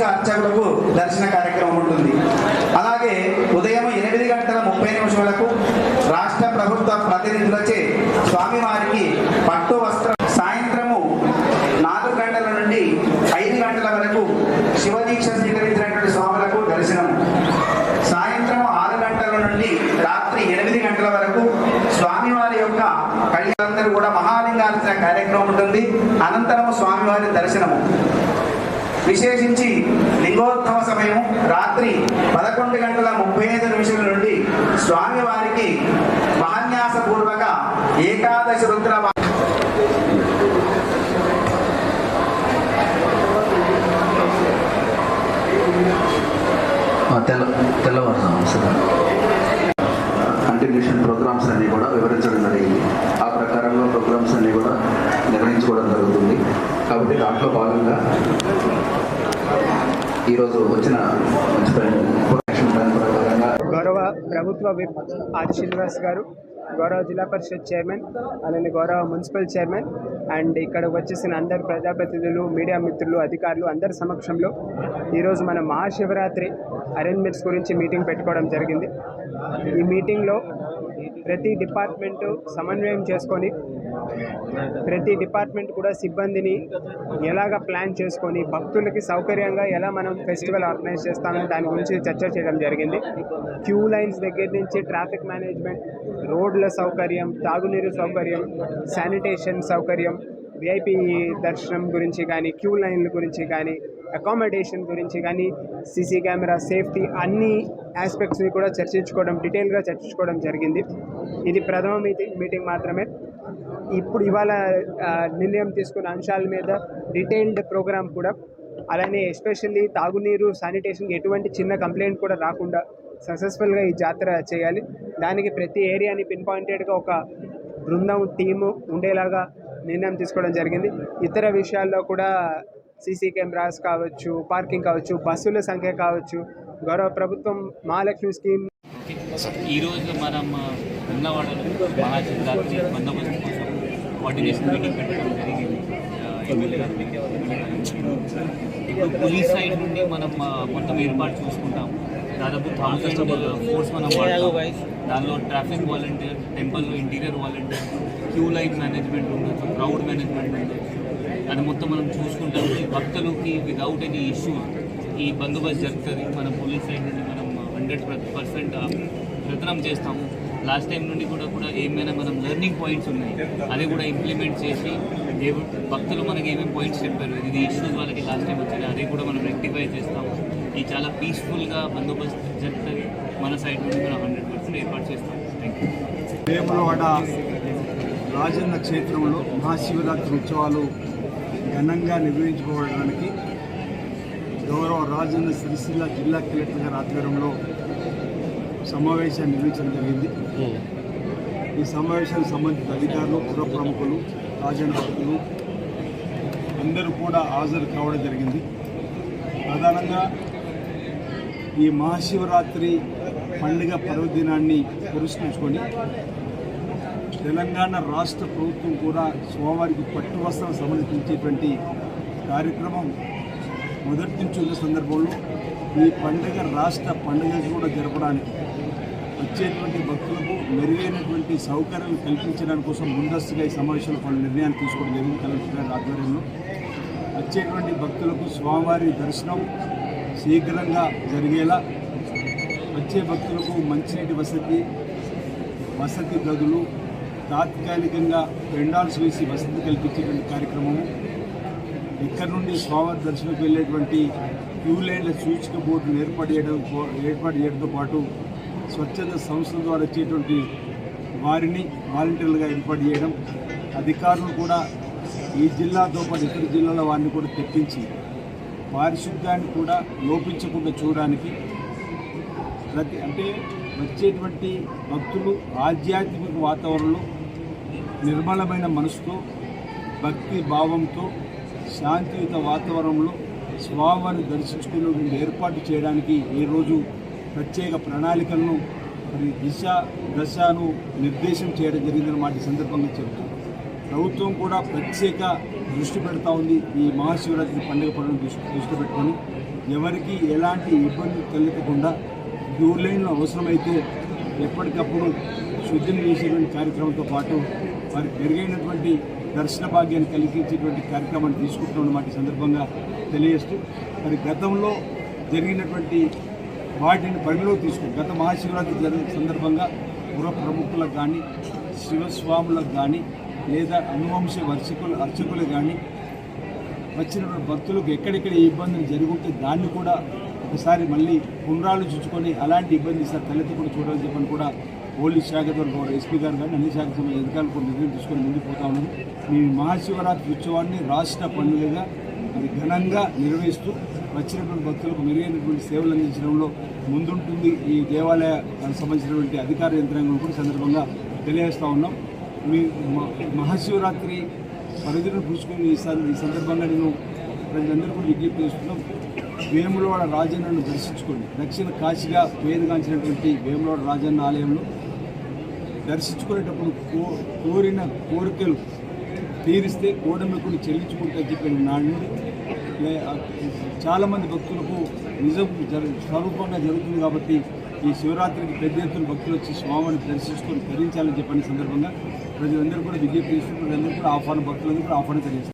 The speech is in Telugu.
అర్చకులకు దర్శన కార్యక్రమం ఉంటుంది. అలాగే ఉదయం ఎనిమిది గంటల ముప్పై నిమిషాలకు రాష్ట్ర ప్రభుత్వ ప్రతినిధులచే స్వామివారికి పట్టు వస్త్రం సాయంత్రము నాలుగు గంటల నుండి ఐదు గంటల వరకు శివదీక్ష స్వీకరించినటువంటి స్వాములకు దర్శనం. సాయంత్రం ఆరు గంటల నుండి రాత్రి ఎనిమిది గంటల వరకు స్వామివారి యొక్క కళ్యాణందరూ కూడా మహాలింగార్చన కార్యక్రమం ఉంటుంది. అనంతరం స్వామివారి దర్శనము. విశేషించి లింగోద్భవ సమయం రాత్రి పదకొండు గంటల ముప్పై ఐదు నిమిషాల నుండి స్వామివారికి మహాన్యాసపూర్వక ఏకాదశి రుద్ర ఆ, తెల్ల తెల్లవారుజాము సార్. కంటిన్యూషన్ ప్రోగ్రామ్స్ అన్ని కూడా వివరించడం జరిగింది. ఆ ప్రకారంలో ప్రోగ్రామ్స్ అన్ని కూడా నిర్వహించుకోవడం జరుగుతుంది. కాబట్టి దాంట్లో భాగంగా ఈరోజు వచ్చిన మంచి గౌరవ ప్రభుత్వ విప్ ఆది శ్రీనివాస్ గారు గౌరవ జిల్లా పరిషత్ చైర్మన్ అలానే గౌరవ మున్సిపల్ చైర్మన్ అండ్ ఇక్కడ వచ్చేసిన అందరు ప్రజాప్రతినిధులు మీడియా మిత్రులు అధికారులు అందరి సమక్షంలో ఈరోజు మన మహాశివరాత్రి అరేంజ్మెంట్స్ గురించి మీటింగ్ పెట్టుకోవడం జరిగింది. ఈ మీటింగ్లో ప్రతి డిపార్ట్మెంటు సమన్వయం చేసుకొని ప్రతి డిపార్ట్మెంట్ కూడా సిబ్బందిని ఎలాగ ప్లాన్ చేసుకొని భక్తులకి సౌకర్యంగా ఎలా మనం ఫెస్టివల్ ఆర్గనైజ్ చేస్తామో దాని గురించి చర్చ చేయడం జరిగింది. క్యూ లైన్స్ దగ్గర నుంచి ట్రాఫిక్ మేనేజ్మెంట్ రోడ్ల సౌకర్యం తాగునీరు సౌకర్యం శానిటేషన్ సౌకర్యం విఐపి దర్శనం గురించి కానీ క్యూ లైన్ల గురించి కానీ అకామిడేషన్ గురించి కానీ సీసీ కెమెరా సేఫ్టీ అన్ని ఆస్పెక్ట్స్ని కూడా చర్చించుకోవడం డీటెయిల్గా చర్చించుకోవడం జరిగింది. ఇది ప్రథమ మీటింగ్ మీటింగ్ మాత్రమే. ఇప్పుడు ఇవాళ నిర్ణయం తీసుకున్న అంశాల మీద డీటెయిల్డ్ ప్రోగ్రామ్ కూడా అలానే ఎస్పెషల్లీ తాగునీరు శానిటేషన్ ఎటువంటి చిన్న కంప్లైంట్ కూడా రాకుండా సక్సెస్ఫుల్గా ఈ జాతర చేయాలి. దానికి ప్రతి ఏరియాని పిన్ పాయింటెడ్గా ఒక బృందం టీము ఉండేలాగా నిర్ణయం తీసుకోవడం జరిగింది. ఇతర విషయాల్లో కూడా సీసీ కెమెరాస్ కావచ్చు పార్కింగ్ కావచ్చు బస్సుల సంఖ్య కావచ్చు గౌరవ ప్రభుత్వం మహాలక్ష్మి స్కీమ్ ఈరోజు మనం ఉన్నవాడలో మహాశివరాత్రి బందోబస్తు కోసం కోఆర్డినేషన్ మీటింగ్ పెట్టడం జరిగింది. ఇప్పుడు పోలీస్ సైడ్ నుండి మనం మొత్తం ఏర్పాటు చూసుకుంటాం దాదాపు థౌసండ్ ఫోర్స్ మనం వాడతాం. దానిలో ట్రాఫిక్ వాలంటీర్ టెంపుల్లో interior volunteer queue line management ఉండొచ్చు క్రౌడ్ మేనేజ్మెంట్ ఉండొచ్చు. అది మొత్తం మనం చూసుకుంటాం. భక్తులకి వితౌట్ ఎనీ ఇష్యూ ఈ బందోబస్తు జరుగుతుంది. మన పోలీస్ సైడ్ నుండి మనం హండ్రెడ్ పర్సెంట్ ప్రతనం చేస్తాము. లాస్ట్ టైం నుండి కూడా కూడా ఏమైనా మనం లెర్నింగ్ పాయింట్స్ ఉన్నాయి. అది కూడా ఇంప్లిమెంట్ చేసి దేవుడు భక్తులు మనకి ఏమేమి పాయింట్స్ చెప్పారు? ఇది ఇష్యూస్ వాళ్ళకి లాస్ట్ టైం వచ్చింది. అది కూడా మనం రెక్టిఫై చేస్తాము. ఇది చాలా పీస్ఫుల్గా బందోబస్తు జరుగుతుంది. మన సైడ్ నుండి మనం హండ్రెడ్ పర్సెంట్ ఏర్పాటు చేస్తాం. థ్యాంక్ యూ వేములవాడ రాజన్న క్షేత్రంలో మహాశివరాత్రి ఉత్సవాలు ఘనంగా నిర్వహించుకోవడానికి గౌరవ రాజన్న సిరిసిల్ల జిల్లా కలెక్టర్ గారి ఆధ్వర్యంలో సమావేశాన్ని నిర్వహించడం జరిగింది. ఈ సమావేశానికి సంబంధించిన అధికారులు పుర ప్రముఖులు రాజన్న భక్తులు అందరూ కూడా హాజరు కావడం జరిగింది. ప్రధానంగా ఈ మహాశివరాత్రి పండుగ పర్వదినాన్ని పురస్కరించుకొని తెలంగాణ రాష్ట్ర ప్రభుత్వం కూడా స్వామివారికి పట్టు వస్త్రం సమర్పించేటువంటి కార్యక్రమం మొదటి నుంచి ఉన్న సందర్భంలో ఈ పండుగ రాష్ట్ర పండుగ కూడా జరపడానికి వచ్చేటువంటి భక్తులకు మెరుగైనటువంటి సౌకర్యాలు కల్పించడానికి కోసం ముందస్తుగా ఈ సమావేశంలో పలు నిర్ణయాలు తీసుకోవడం జరిగింది కలెక్టర్ గారి ఆధ్వర్యంలో. వచ్చేటువంటి భక్తులకు స్వామివారి దర్శనం శీఘ్రంగా జరిగేలా వచ్చే భక్తులకు మంచినీటి వసతి వసతి గదులు తాత్కాలికంగా పెండాల్స్ వేసి వసతి కల్పించేటువంటి కార్యక్రమము ఇక్కడ నుండి స్వామివారి దర్శనకు వెళ్ళేటువంటి క్యూ లైన్ల సూచిక బోర్డును ఏర్పాటు చేయడం ఏర్పాటు చేయడంతో పాటు స్వచ్ఛత సంస్థల ద్వారా వచ్చేటువంటి వారిని వాలంటీర్లుగా ఏర్పాటు చేయడం అధికారులు కూడా ఈ జిల్లాతో పాటు ఇతర జిల్లాల వారిని కూడా తెప్పించి పారిశుద్ధ్యాన్ని కూడా లోపించకుండా చూడడానికి ప్రతి అంటే వచ్చేటువంటి భక్తులు ఆధ్యాత్మిక వాతావరణంలో నిర్మలమైన మనసుతో భక్తి భావంతో శాంతియుత వాతావరణంలో స్వామివారిని దర్శించుకునే ఏర్పాటు చేయడానికి ఈరోజు ప్రత్యేక ప్రణాళికలను మరి దిశ దశను నిర్దేశం చేయడం జరిగిందన్నమాట ఈ సందర్భంగా చెప్తాను ప్రభుత్వం కూడా ప్రత్యేక దృష్టి పెడతా ఉంది ఈ మహాశివరాత్రి పండుగ పనులను దృష్టి దృష్టి పెట్టుకొని. ఎవరికి ఎలాంటి ఇబ్బంది తలెత్తకుండా దూర్లైన్లు అవసరమైతే ఎప్పటికప్పుడు శుద్ధిని చేసేటువంటి కార్యక్రమంతో పాటు వారికి మెరుగైనటువంటి దర్శన భాగ్యాన్ని కలిగించేటువంటి కార్యక్రమాన్ని తీసుకుంటున్నాం ఈ సందర్భంగా తెలియజేస్తూ. మరి గతంలో జరిగినటువంటి వాటిని పరిగణలో తీసుకుని గత మహాశివరాత్రి జరిగిన సందర్భంగా పుర ప్రముఖులకు కానీ శివస్వాములకు కానీ లేదా అనువంశ వర్షకులు అర్చకులు కానీ వచ్చినటువంటి భక్తులకు ఎక్కడెక్కడ ఇబ్బందులు జరుగుంటే దాన్ని కూడా ఒకసారి మళ్ళీ పునరాలోచించుకొని అలాంటి ఇబ్బంది సార్ తలెత్తకుండా చూడాలని చెప్పని కూడా పోలీస్ శాఖ ద్వారా ఎస్పీ గారు కానీ అన్ని శాఖ సంబంధించిన అధికారులు కూడా నిర్ణయం తీసుకొని ముందుకు పోతా మీ మహాశివరాత్రి ఉత్సవాన్ని రాష్ట్ర పండుగగా అది ఘనంగా నిర్వహిస్తూ వచ్చినటువంటి భక్తులకు మెరుగైనటువంటి సేవలు అందించడంలో ముందుంటుంది ఈ దేవాలయ సంబంధించినటువంటి అధికార యంత్రాంగం కూడా సందర్భంగా తెలియజేస్తూ ఉన్నాం. మీ మ- మహాశివరాత్రి పరిధిని పూసుకుని ఈ ఈ సందర్భంగా నేను ప్రజలందరూ కూడా విజ్ఞప్తి చేస్తున్నాం. వేములవాడ రాజన్నను దర్శించుకోండి. దక్షిణ కాశీగా పేరుగాంచినటువంటి వేములవాడ రాజన్న ఆలయంలో దర్శించుకునేటప్పుడు కో కోరిన కోరికలు తీరిస్తే కోడమికుని చెల్లించుకుంటా చెప్పిన నాడు చాలామంది భక్తులకు నిజం జరు స్వరూపంగా జరుగుతుంది కాబట్టి ఈ శివరాత్రికి పెద్ద ఎత్తున భక్తులు వచ్చి స్వామిని దర్శించుకొని ధరించాలని చెప్పిన సందర్భంగా ప్రతి అందరూ కూడా విజ్ఞప్తి ప్రతి అందరూ కూడా ఆహ్వాన భక్తులందరూ కూడా ఆహ్వానం తెలియజేస్తారు